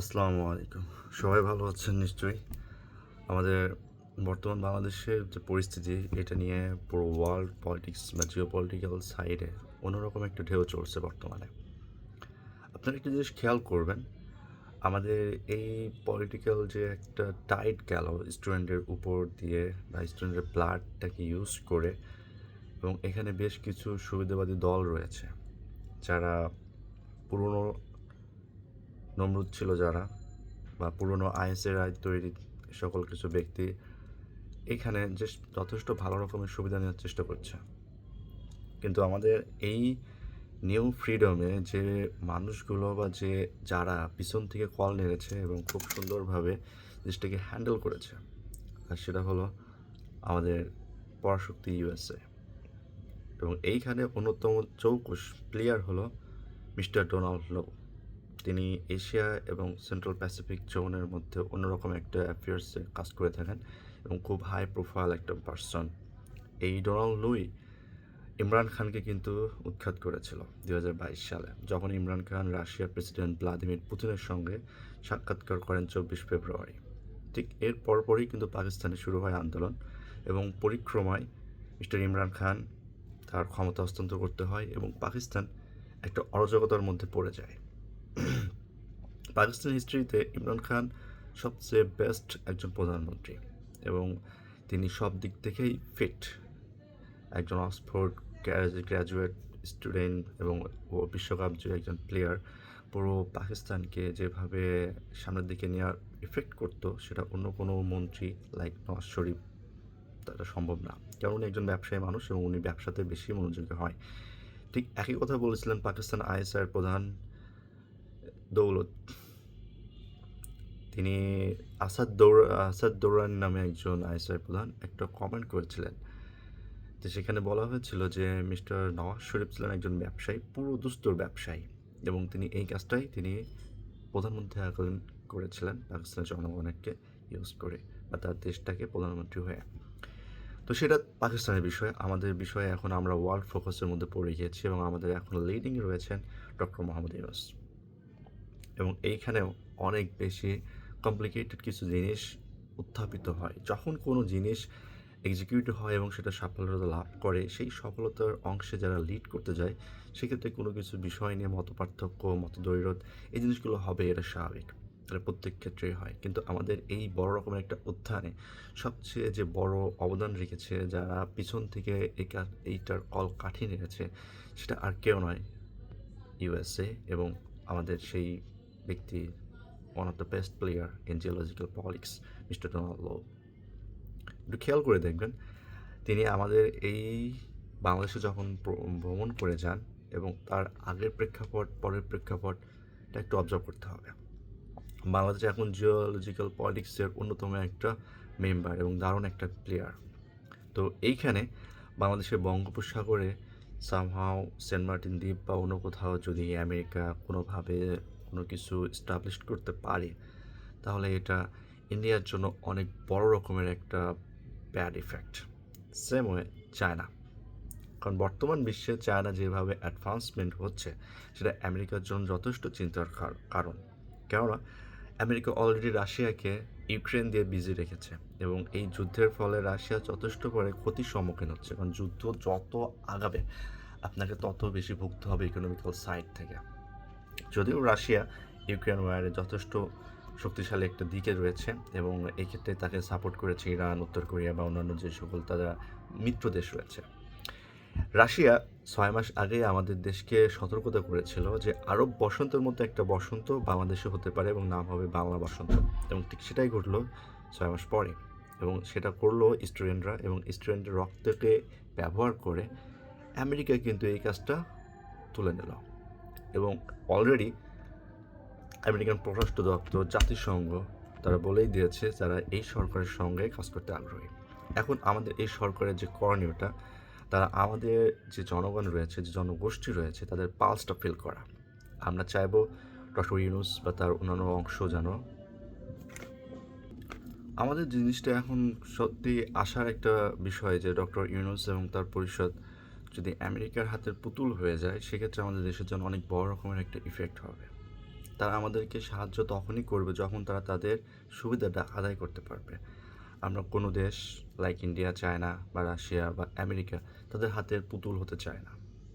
আসসালামু আলাইকুম। সবাই ভালো আছেন নিশ্চয়ই? আমাদের বর্তমান বাংলাদেশের যে পরিস্থিতি, এটা নিয়ে পুরো ওয়ার্ল্ড পলিটিক্স বা জিও পলিটিক্যাল সাইডে অন্যরকম একটা ঢেউ চলছে বর্তমানে। আপনারা একটা জিনিস খেয়াল করবেন, আমাদের এই পলিটিক্যাল যে একটা টাইট গেল স্টুডেন্টের উপর দিয়ে বা স্টুডেন্টের ব্লাডটাকে ইউজ করে এবং এখানে বেশ কিছু সুবিধাবাদী দল রয়েছে, যারা পুরনো নমরুদ ছিল যারা বা পুরনো আইএসের আয় তৈরি সকল কিছু ব্যক্তি এখানে যে যথেষ্ট ভালো রকমের সুবিধা নেওয়ার চেষ্টা করছে। কিন্তু আমাদের এই নিউ ফ্রিডমে যে মানুষগুলো বা যে যারা পিছন থেকে কল নেড়েছে এবং খুব সুন্দরভাবে জিনিসটাকে হ্যান্ডেল করেছে, আর সেটা হলো আমাদের পরাশক্তি ইউএসএ এবং এইখানে অন্যতম চৌকুশ প্লেয়ার হলো মিস্টার ডোনাল্ড লো তিনি এশিয়া এবং সেন্ট্রাল প্যাসিফিক জোনের মধ্যে অন্যরকম একটা অ্যাফেয়ার্সে কাজ করে থাকেন এবং খুব হাই প্রোফাইল একটা পার্সন এই ডোনাল্ড লুই ইমরান খানকে কিন্তু উৎখাত করেছিল দু হাজার বাইশ সালে, যখন ইমরান খান রাশিয়ার প্রেসিডেন্ট ভ্লাদিমির পুতিনের সঙ্গে সাক্ষাৎকার করেন চব্বিশ ফেব্রুয়ারি। ঠিক এর পরপরই কিন্তু পাকিস্তানে শুরু হয় আন্দোলন এবং পরিক্রমায় মিস্টার ইমরান খান তার ক্ষমতা হস্তান্তর করতে হয় এবং পাকিস্তান একটা অরাজকতার মধ্যে পড়ে যায়। পাকিস্তান হিস্ট্রিতে ইমরান খান সবচেয়ে বেস্ট একজন প্রধানমন্ত্রী এবং তিনি সব দিক থেকেই ফিট একজন অক্সফোর্ড গ্র্যাজুয়েট স্টুডেন্ট এবং বিশ্বকাপ যে একজন প্লেয়ার পুরো পাকিস্তানকে যেভাবে সামনের দিকে নেওয়ার ইফেক্ট করতো, সেটা অন্য কোনো মন্ত্রী লাইক নওয়াজ শরীফ তাটা সম্ভব না। কারণ উনি একজন ব্যবসায়ী মানুষ এবং উনি ব্যবসাতে বেশি মনোযোগী হয়। ঠিক একই কথা বলেছিলেন পাকিস্তান আইএসআইয়ের প্রধান দৌলত তিনি আসাদ দৌর আসাদ দৌরান নামে একজন আইএসআই প্রধান একটা কমেন্ট করেছিলেন। যে সেখানে বলা হয়েছিল যে, মিস্টার নওয়াজ শরীফ ছিলেন একজন ব্যবসায়ী, পুরো দুস্তর ব্যবসায়ী এবং তিনি এই কাজটাই তিনি প্রধানমন্ত্রী আয়োজন করেছিলেন পাকিস্তানের জনগণকে ইউজ করে বা তার দেশটাকে প্রধানমন্ত্রী হয়ে। তো সেটা পাকিস্তানের বিষয়, আমাদের বিষয়ে এখন আমরা ওয়ার্ল্ড ফোকাসের মধ্যে পড়ে গিয়েছি এবং আমাদের এখন লিডিং রয়েছেন ডক্টর মোহাম্মদ ইউনুস। এবং এইখানেও অনেক বেশি কমপ্লিকেটেড কিছু জিনিস উত্থাপিত হয়। যখন কোনো জিনিস এক্সিকিউট হয় এবং সেটা সাফল্যতা লাভ করে, সেই সফলতার অংশে যারা লিড করতে যায়, সেক্ষেত্রে কোনো কিছু বিষয় নিয়ে মত পার্থক্য মতদৈরত এই জিনিসগুলো হবে এটা স্বাভাবিক। এটা প্রত্যেক ক্ষেত্রেই হয়। কিন্তু আমাদের এই বড় রকমের একটা উত্থানে সবচেয়ে যে বড় অবদান রেখেছে, যারা পিছন থেকে এইটার কল কাঠিয়ে নিয়েছে, সেটা আর কেউ নয় ইউএসএ এবং আমাদের সেই ব্যক্তি one of the best player in geological politics mister Donald Lu একটু খেয়াল করে দেখবেন, তিনি আমাদের এই বাংলাদেশে যখন ভ্রমণ করে যান এবং তার আগের প্রেক্ষাপট, পরের প্রেক্ষাপট এটা একটু অবজার্ভ করতে হবে। বাংলাদেশ এখন জিওলজিক্যাল পলিটিক্সের অন্যতম একটা মেম্বার এবং দারুণ একটা প্লেয়ার তো এইখানে বাংলাদেশের বঙ্গোপসাগরে সামহাও সেন্ট মার্টিন দ্বীপ বা অন্য কোথাও যদি আমেরিকা কোনোভাবে কোনো কিছু স্টাবলিশ করতে পারে, তাহলে এটা ইন্ডিয়ার জন্য অনেক বড় রকমের একটা bad effect same way China কারণ বর্তমান বিশ্বে চায়না যেভাবে অ্যাডভান্সমেন্ট হচ্ছে, সেটা আমেরিকার জন্য যথেষ্ট চিন্তার কার- কারণ। কেননা, আমেরিকা অলরেডি রাশিয়াকে ইউক্রেন দিয়ে বিজি রেখেছে এবং এই যুদ্ধের ফলে রাশিয়া যথেষ্ট করে ক্ষতির সম্মুখীন হচ্ছে। কারণ যুদ্ধ যত আগাবে, আপনাকে তত বেশি ভুগতে হবে ইকোনমিক্যাল সাইড থেকে। যদিও রাশিয়া ইউক্রেন ওয়ারে যথেষ্ট শক্তিশালী একটা দিকে রয়েছে এবং এই ক্ষেত্রে তাকে সাপোর্ট করেছে ইরান, উত্তর কোরিয়া বা অন্যান্য যে সকল তারা মিত্র দেশ রয়েছে। রাশিয়া ছয় মাস আগে আমাদের দেশকে সতর্কতা করেছিল যে আরব বসন্তের মধ্যে একটা বসন্ত বাংলাদেশে হতে পারে এবং নাম হবে বাংলা বসন্ত। এবং ঠিক সেটাই ঘটলো ছয় মাস পরে এবং সেটা করল স্টুডেন্টরা এবং স্টুডেন্টের রক্তকে ব্যবহার করে আমেরিকা কিন্তু এই কাজটা তুলে নিল। এবং অলরেডি আমেরিকান পররাষ্ট্র দপ্তর, জাতিসংঘ তারা বলেই দিয়েছে যারা এই সরকারের সঙ্গে কাজ করতে আগ্রহী। এখন আমাদের এই সরকারের যে করণীয়টা, তারা আমাদের যে জনগণ রয়েছে, যে জনগোষ্ঠী রয়েছে, তাদের পালসটা ফিল করা। আমরা চাইব ডক্টর ইউনুস বা তার অন্যান্য অংশ যেন আমাদের জিনিসটা এখন সত্যি আসার একটা বিষয় যে ডক্টর ইউনুস এবং তার পরিষদ যদি আমেরিকার হাতের পুতুল হয়ে যায়, সেক্ষেত্রে আমাদের দেশের জন্য অনেক বড় রকমের একটা ইফেক্ট হবে। তারা আমাদেরকে সাহায্য তখনই করবে যখন তারা তাদের সুবিধাটা আদায় করতে পারবে। আমরা কোনো দেশ লাইক ইন্ডিয়া চায়না বা রাশিয়া বা আমেরিকা তাদের হাতের পুতুল হতে চায় না।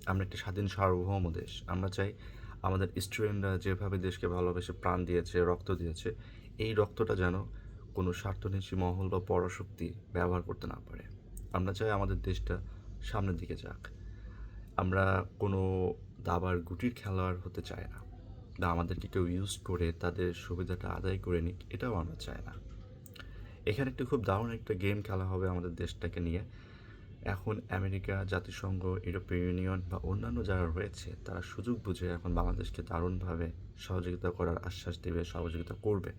আমরা একটি স্বাধীন সার্বভৌম দেশ। আমরা চাই আমাদের স্টুডেন্টরা যেভাবে দেশকে ভালোবেসে প্রাণ দিয়েছে, রক্ত দিয়েছে, এই রক্তটা যেন কোনো স্বার্থনীতি মহল বা পরাশক্তি ব্যবহার করতে না পারে। আমরা চাই আমাদের দেশটা সামনের দিকে যাক। আমরা কোনো দাবার গুটির খেলোয়াড় হতে চাই না। বা আমাদেরকে কেউ ইউজ করে তাদের সুবিধাটা আদায় করে নিক, এটাও আমরা চাই না। এখানে একটি খুব দারুণ একটা গেম খেলা হবে আমাদের দেশটাকে নিয়ে। এখন আমেরিকা, জাতিসংঘ, ইউরোপীয় ইউনিয়ন বা অন্যান্য যারা রয়েছে, তারা সুযোগ বুঝে এখন বাংলাদেশকে দারুণভাবে সহযোগিতা করার আশ্বাস দেবে, সহযোগিতা করবে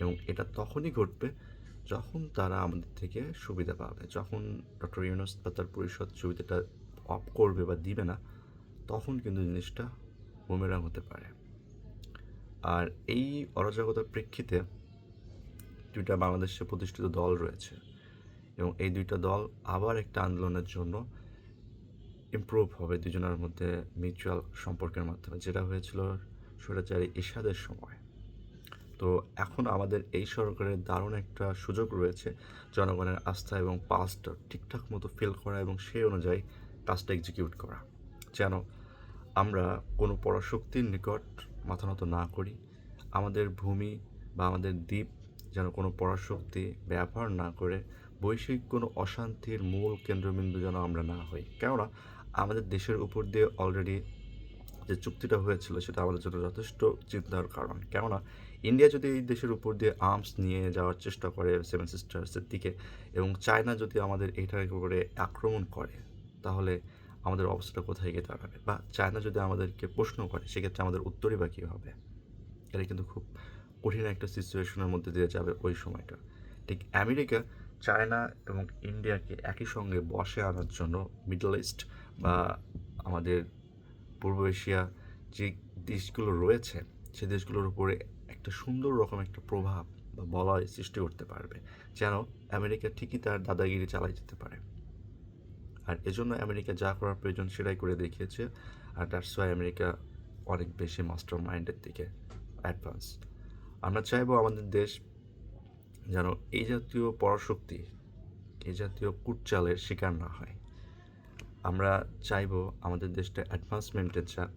এবং এটা তখনই ঘটবে যখন তারা আমাদের থেকে সুবিধা পাবে, যখন ডক্টর ইউনুস বা তার পরিষদ সুবিধাটা অফ করবে বা দিবে না, তখন কিন্তু জিনিসটা বুমেরাং হতে পারে। আর এই অরাজকতার প্রেক্ষিতে দুইটা বাংলাদেশে প্রতিষ্ঠিত দল রয়েছে এবং এই দুইটা দল আবার একটা আন্দোলনের জন্য ইমপ্রুভ হবে দুজনের মধ্যে মিউচুয়াল সম্পর্কের মাধ্যমে, যেটা হয়েছিল স্বৈরাচারী ইশাদের সময়। তো এখন আমাদের এই সরকারের দারুণ একটা সুযোগ রয়েছে জনগণের আস্থা এবং পাসটা ঠিকঠাক মতো ফিল করা এবং সেই অনুযায়ী কাজটা এক্সিকিউট করা। যেন আমরা কোনো পরাশক্তির নিকট মাথা নত না করি, আমাদের ভূমি বা আমাদের দ্বীপ যেন কোনো পরাশক্তি ব্যবহার না করে বৈশ্বিক কোনো অশান্তির মূল কেন্দ্রবিন্দু যেন আমরা না হই। কেননা, আমাদের দেশের উপর দিয়ে অলরেডি যে চুক্তিটা হয়েছিল সেটা আমাদের জন্য যথেষ্ট চিন্তার কারণ। কেননা ইন্ডিয়া যদি এই দেশের উপর দিয়ে আর্মস নিয়ে যাওয়ার চেষ্টা করে সেভেন সিস্টার্সের দিকে এবং চায়না যদি আমাদের এইটার উপরে আক্রমণ করে, তাহলে আমাদের অবস্থাটা কোথায় গিয়ে দাঁড়াবে? বা চায়না যদি আমাদেরকে প্রশ্ন করে, সেক্ষেত্রে আমাদের উত্তরই বা কী হবে? এটা কিন্তু খুব কঠিন একটা সিচুয়েশনের মধ্যে দিয়ে যাবে ওই সময়টা। ঠিক আমেরিকা, চায়না এবং ইন্ডিয়াকে একই সঙ্গে বসে আনার জন্য মিডল ইস্ট বা আমাদের পূর্ব এশিয়া যে দেশগুলো রয়েছে, সে দেশগুলোর উপরে একটা সুন্দর রকম একটা প্রভাব বা বলয় সৃষ্টি করতে পারবে, যেন আমেরিকা ঠিকই তার দাদাগিরি চালাই যেতে পারে। আর এজন্য আমেরিকা যা করার প্রয়োজন সেটাই করে দেখিয়েছে, আর দ্যাটস ওয়াই আমেরিকা অনেক বেশি মাস্টার মাইন্ডের দিকে অ্যাডভান্স আমরা চাইব আমাদের দেশ যেন এই জাতীয় পরাশক্তি, এই জাতীয় কুটচালের শিকার না হয়। আমরা চাইব আমাদের দেশটা অ্যাডভান্সমেন্টের যাক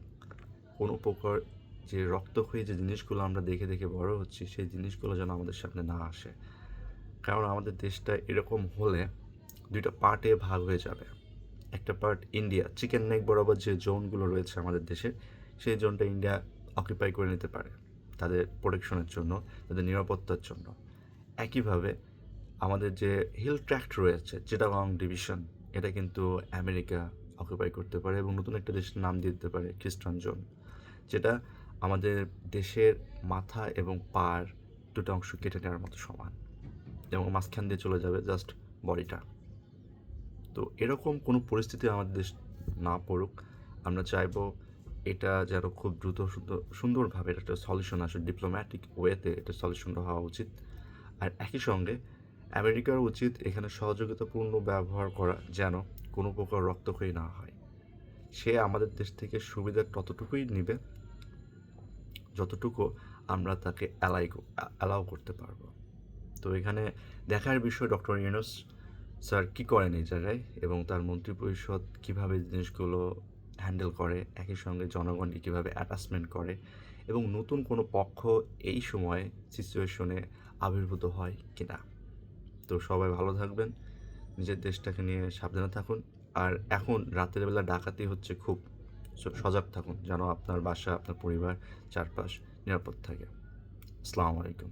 কোনো প্রকার যে রক্তক্ষয়ী যে জিনিসগুলো আমরা দেখে দেখে বড় হচ্ছি, সেই জিনিসগুলো যেন আমাদের সামনে না আসে। কারণ আমাদের দেশটা এরকম হলে দুইটা পার্টে ভাগ হয়ে যাবে। একটা পার্ট ইন্ডিয়া চিকেন নেক বরাবর যে জোনগুলো রয়েছে আমাদের দেশে, সেই জোনটা ইন্ডিয়া অকুপাই করে নিতে পারে তাদের প্রোটেকশনের জন্য, তাদের নিরাপত্তার জন্য। একইভাবে আমাদের যে হিল ট্র্যাক্ট রয়েছে চিটাগং ডিভিশন এটা কিন্তু আমেরিকা অকুপাই করতে পারে এবং নতুন একটা দেশের নাম দিয়ে দিতে পারে, খ্রিস্টান জোন, যেটা আমাদের দেশের মাথা এবং পার দুটো অংশ কেটে নেওয়ার মতো সমান। এবং মাঝখান দিয়ে চলে যাবে জাস্ট বডিটা তো এরকম কোনো পরিস্থিতি আমাদের দেশ না পড়ুক। আমরা চাইব এটা যেন খুব দ্রুত সুন্দর সুন্দরভাবে একটা সলিউশন আসে ডিপ্লোম্যাটিক ওয়েতে এটা সলিউশনটা হওয়া উচিত। আর একই সঙ্গে আমেরিকার উচিত এখানে সহযোগিতাপূর্ণ ব্যবহার করা যেন কোনো প্রকার রক্তক্ষয়ী না হয়। সে আমাদের দেশ থেকে সুবিধা ততটুকুই নেবে যতটুকু আমরা তাকে অ্যালাই অ্যালাউ করতে পারব। তো এখানে দেখার বিষয় ডক্টর ইউনুস স্যার কী করেন এই জায়গায় এবং তার মন্ত্রী পরিষদ কীভাবে জিনিসগুলো হ্যান্ডেল করে, একই সঙ্গে জনগণকে কীভাবে অ্যাটাচমেন্ট করে এবং নতুন কোনো পক্ষ এই সময়ে সিচুয়েশনে আবির্ভূত হয় কি না তো সবাই ভালো থাকবেন। নিজের দেশটাকে নিয়ে সাবধানে থাকুন। আর এখন রাতের বেলা ডাকাতি হচ্ছে খুব। সজাগ থাকুন যেন আপনার বাসা, আপনার পরিবার চারপাশ নিরাপদ থাকে। আসসালামু আলাইকুম।